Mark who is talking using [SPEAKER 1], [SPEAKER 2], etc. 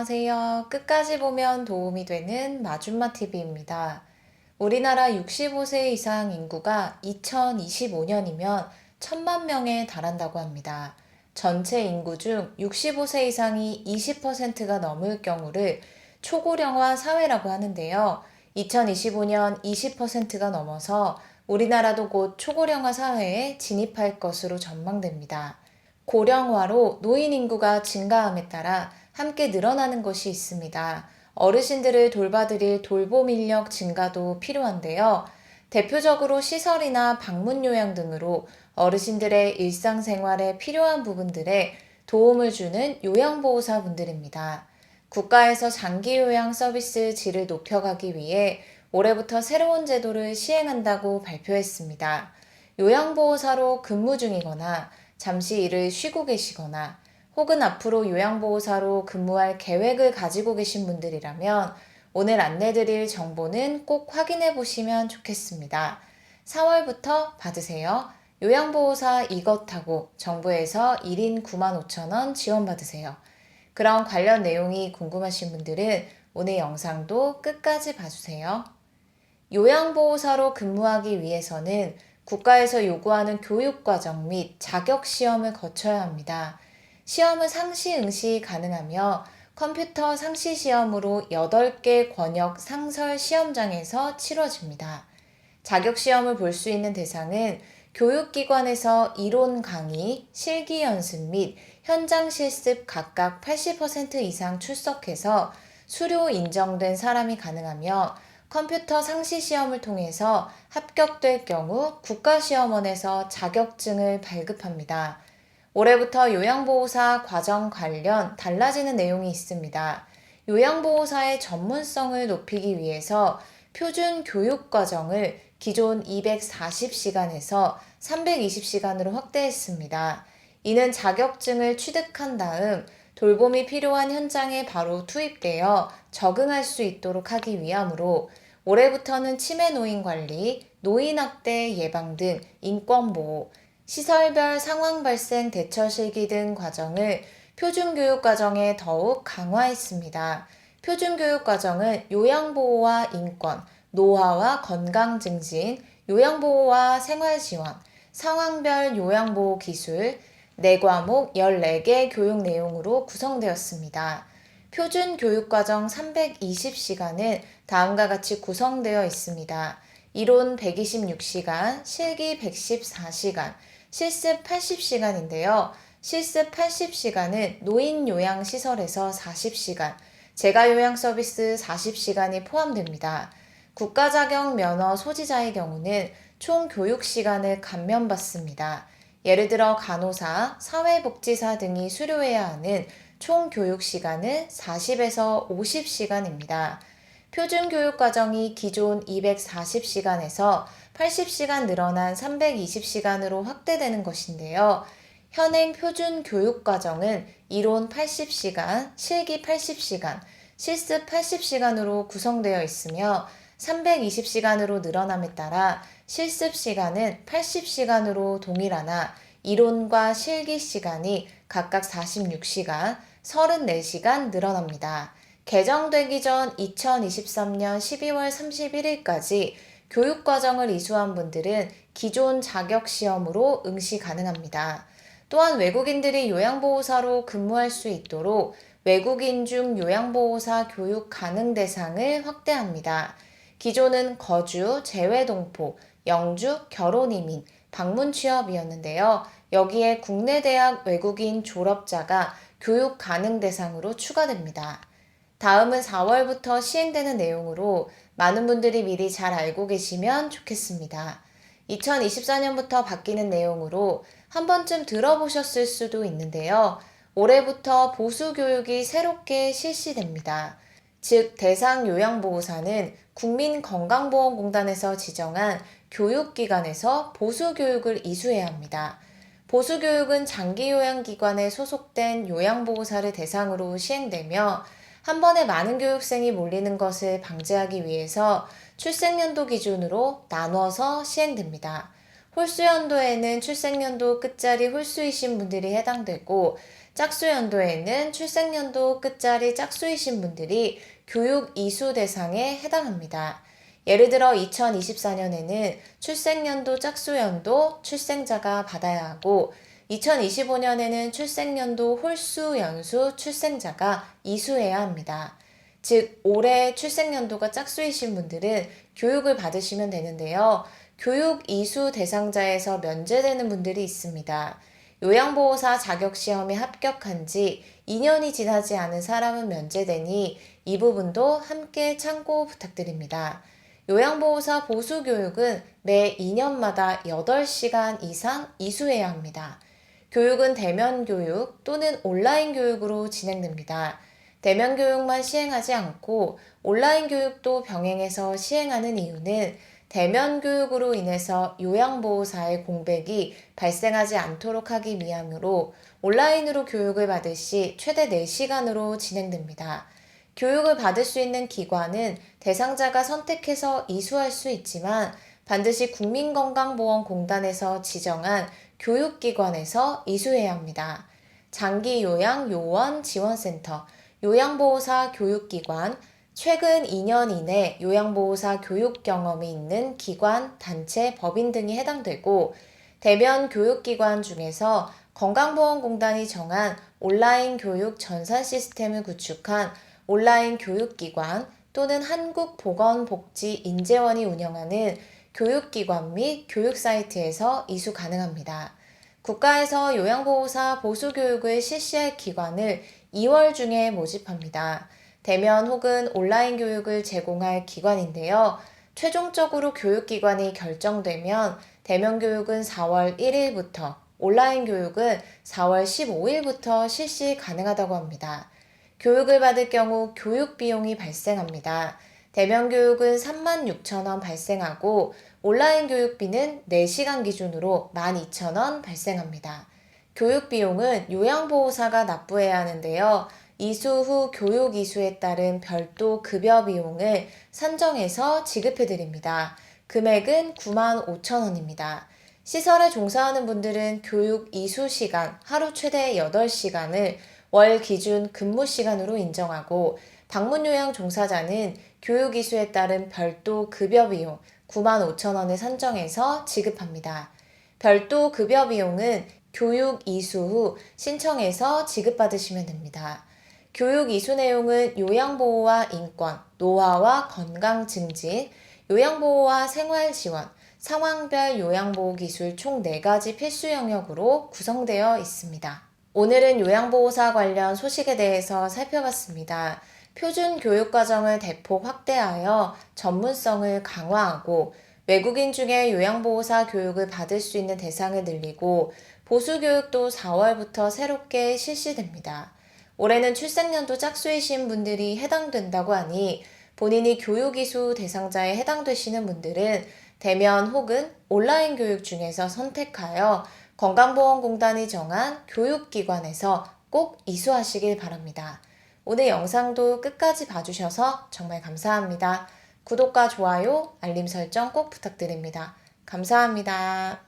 [SPEAKER 1] 안녕하세요. 끝까지 보면 도움이 되는 마준마 TV입니다. 우리나라 65세 이상 인구가 2025년이면 천만 명에 달한다고 합니다. 전체 인구 중 65세 이상이 20%가 넘을 경우를 초고령화 사회라고 하는데요. 2025년 20%가 넘어서 우리나라도 곧 초고령화 사회에 진입할 것으로 전망됩니다. 고령화로 노인 인구가 증가함에 따라 함께 늘어나는 것이 있습니다. 어르신들을 돌봐드릴 돌봄 인력 증가도 필요한데요. 대표적으로 시설이나 방문 요양 등으로 어르신들의 일상생활에 필요한 부분들에 도움을 주는 요양보호사 분들입니다. 국가에서 장기 요양 서비스 질을 높여가기 위해 올해부터 새로운 제도를 시행한다고 발표했습니다. 요양보호사로 근무 중이거나 잠시 일을 쉬고 계시거나 혹은 앞으로 요양보호사로 근무할 계획을 가지고 계신 분들이라면 오늘 안내드릴 정보는 꼭 확인해 보시면 좋겠습니다. 4월부터 받으세요. 요양보호사 이것하고 정부에서 1인 95,000원 지원받으세요. 그런 관련 내용이 궁금하신 분들은 오늘 영상도 끝까지 봐주세요. 요양보호사로 근무하기 위해서는 국가에서 요구하는 교육과정 및 자격시험을 거쳐야 합니다. 시험은 상시 응시 가능하며 컴퓨터 상시 시험으로 8개 권역 상설 시험장에서 치러집니다. 자격 시험을 볼 수 있는 대상은 교육기관에서 이론 강의, 실기 연습 및 현장 실습 각각 80% 이상 출석해서 수료 인정된 사람이 가능하며 컴퓨터 상시 시험을 통해서 합격될 경우 국가시험원에서 자격증을 발급합니다. 올해부터 요양보호사 과정 관련 달라지는 내용이 있습니다. 요양보호사의 전문성을 높이기 위해서 표준 교육 과정을 기존 240시간에서 320시간으로 확대했습니다. 이는 자격증을 취득한 다음 돌봄이 필요한 현장에 바로 투입되어 적응할 수 있도록 하기 위함으로 올해부터는 치매 노인 관리, 노인 학대 예방 등 인권 보호, 시설별 상황 발생 대처 실기 등 과정을 표준교육 과정에 더욱 강화했습니다. 표준교육 과정은 요양보호와 인권, 노화와 건강 증진, 요양보호와 생활지원, 상황별 요양보호 기술, 4과목 14개 교육 내용으로 구성되었습니다. 표준 교육과정 320시간은 다음과 같이 구성되어 있습니다. 이론 126시간, 실기 114시간, 실습 80시간인데요. 실습 80시간은 노인 요양 시설에서 40시간, 재가 요양 서비스 40시간이 포함됩니다. 국가 자격 면허 소지자의 경우는 총 교육 시간을 감면받습니다. 예를 들어 간호사, 사회복지사 등이 수료해야 하는 총 교육 시간은 40에서 50시간입니다. 표준 교육 과정이 기존 240시간에서 80시간 늘어난 320시간으로 확대되는 것인데요. 현행 표준 교육 과정은 이론 80시간, 실기 80시간, 실습 80시간으로 구성되어 있으며 320시간으로 늘어남에 따라 실습 시간은 80시간으로 동일하나 이론과 실기 시간이 각각 46시간, 34시간 늘어납니다. 개정되기 전 2023년 12월 31일까지 교육과정을 이수한 분들은 기존 자격시험으로 응시 가능합니다. 또한 외국인들이 요양보호사로 근무할 수 있도록 외국인 중 요양보호사 교육 가능 대상을 확대합니다. 기존은 거주, 재외동포, 영주, 결혼이민, 방문 취업이었는데요. 여기에 국내 대학 외국인 졸업자가 교육 가능 대상으로 추가됩니다. 다음은 4월부터 시행되는 내용으로 많은 분들이 미리 잘 알고 계시면 좋겠습니다. 2024년부터 바뀌는 내용으로 한 번쯤 들어보셨을 수도 있는데요. 올해부터 보수교육이 새롭게 실시됩니다. 즉, 대상 요양보호사는 국민건강보험공단에서 지정한 교육기관에서 보수교육을 이수해야 합니다. 보수교육은 장기요양기관에 소속된 요양보호사를 대상으로 시행되며 한 번에 많은 교육생이 몰리는 것을 방지하기 위해서 출생연도 기준으로 나눠서 시행됩니다. 홀수연도에는 출생연도 끝자리 홀수이신 분들이 해당되고 짝수연도에는 출생연도 끝자리 짝수이신 분들이 교육 이수 대상에 해당합니다. 예를 들어 2024년에는 출생연도 짝수연도 출생자가 받아야 하고 2025년에는 출생연도 홀수 연수 출생자가 이수해야 합니다. 즉, 올해 출생연도가 짝수이신 분들은 교육을 받으시면 되는데요. 교육 이수 대상자에서 면제되는 분들이 있습니다. 요양보호사 자격시험에 합격한 지 2년이 지나지 않은 사람은 면제되니 이 부분도 함께 참고 부탁드립니다. 요양보호사 보수교육은 매 2년마다 8시간 이상 이수해야 합니다. 교육은 대면 교육 또는 온라인 교육으로 진행됩니다. 대면 교육만 시행하지 않고 온라인 교육도 병행해서 시행하는 이유는 대면 교육으로 인해서 요양보호사의 공백이 발생하지 않도록 하기 위함으로 온라인으로 교육을 받을 시 최대 4시간으로 진행됩니다. 교육을 받을 수 있는 기관은 대상자가 선택해서 이수할 수 있지만 반드시 국민건강보험공단에서 지정한 교육기관에서 이수해야 합니다. 장기 요양 요원 지원센터, 요양보호사 교육기관, 최근 2년 이내 요양보호사 교육 경험이 있는 기관, 단체, 법인 등이 해당되고 대면 교육기관 중에서 건강보험공단이 정한 온라인 교육 전산 시스템을 구축한 온라인 교육기관 또는 한국보건복지인재원이 운영하는 교육기관 및 교육 사이트에서 이수 가능합니다. 국가에서 요양보호사 보수교육을 실시할 기관을 2월 중에 모집합니다. 대면 혹은 온라인 교육을 제공할 기관인데요. 최종적으로 교육기관이 결정되면 대면 교육은 4월 1일부터, 온라인 교육은 4월 15일부터 실시 가능하다고 합니다. 교육을 받을 경우 교육 비용이 발생합니다. 대면 교육은 36,000원 발생하고 온라인 교육비는 4시간 기준으로 12,000원 발생합니다. 교육 비용은 요양보호사가 납부해야 하는데요. 이수 후 교육 이수에 따른 별도 급여 비용을 산정해서 지급해 드립니다. 금액은 9만 5천 원입니다. 시설에 종사하는 분들은 교육 이수 시간 하루 최대 8시간을 월 기준 근무 시간으로 인정하고 방문 요양 종사자는 교육 이수에 따른 별도 급여 비용 9만 5천 원을 산정해서 지급합니다. 별도 급여 비용은 교육 이수 후 신청해서 지급받으시면 됩니다. 교육 이수 내용은 요양보호와 인권, 노화와 건강 증진, 요양보호와 생활 지원, 상황별 요양보호 기술 총 4가지 필수 영역으로 구성되어 있습니다. 오늘은 요양보호사 관련 소식에 대해서 살펴봤습니다. 표준 교육과정을 대폭 확대하여 전문성을 강화하고 외국인 중에 요양보호사 교육을 받을 수 있는 대상을 늘리고 보수교육도 4월부터 새롭게 실시됩니다. 올해는 출생연도 짝수이신 분들이 해당된다고 하니 본인이 교육이수 대상자에 해당되시는 분들은 대면 혹은 온라인 교육 중에서 선택하여 건강보험공단이 정한 교육기관에서 꼭 이수하시길 바랍니다. 오늘 영상도 끝까지 봐주셔서 정말 감사합니다. 구독과 좋아요, 알림 설정 꼭 부탁드립니다. 감사합니다.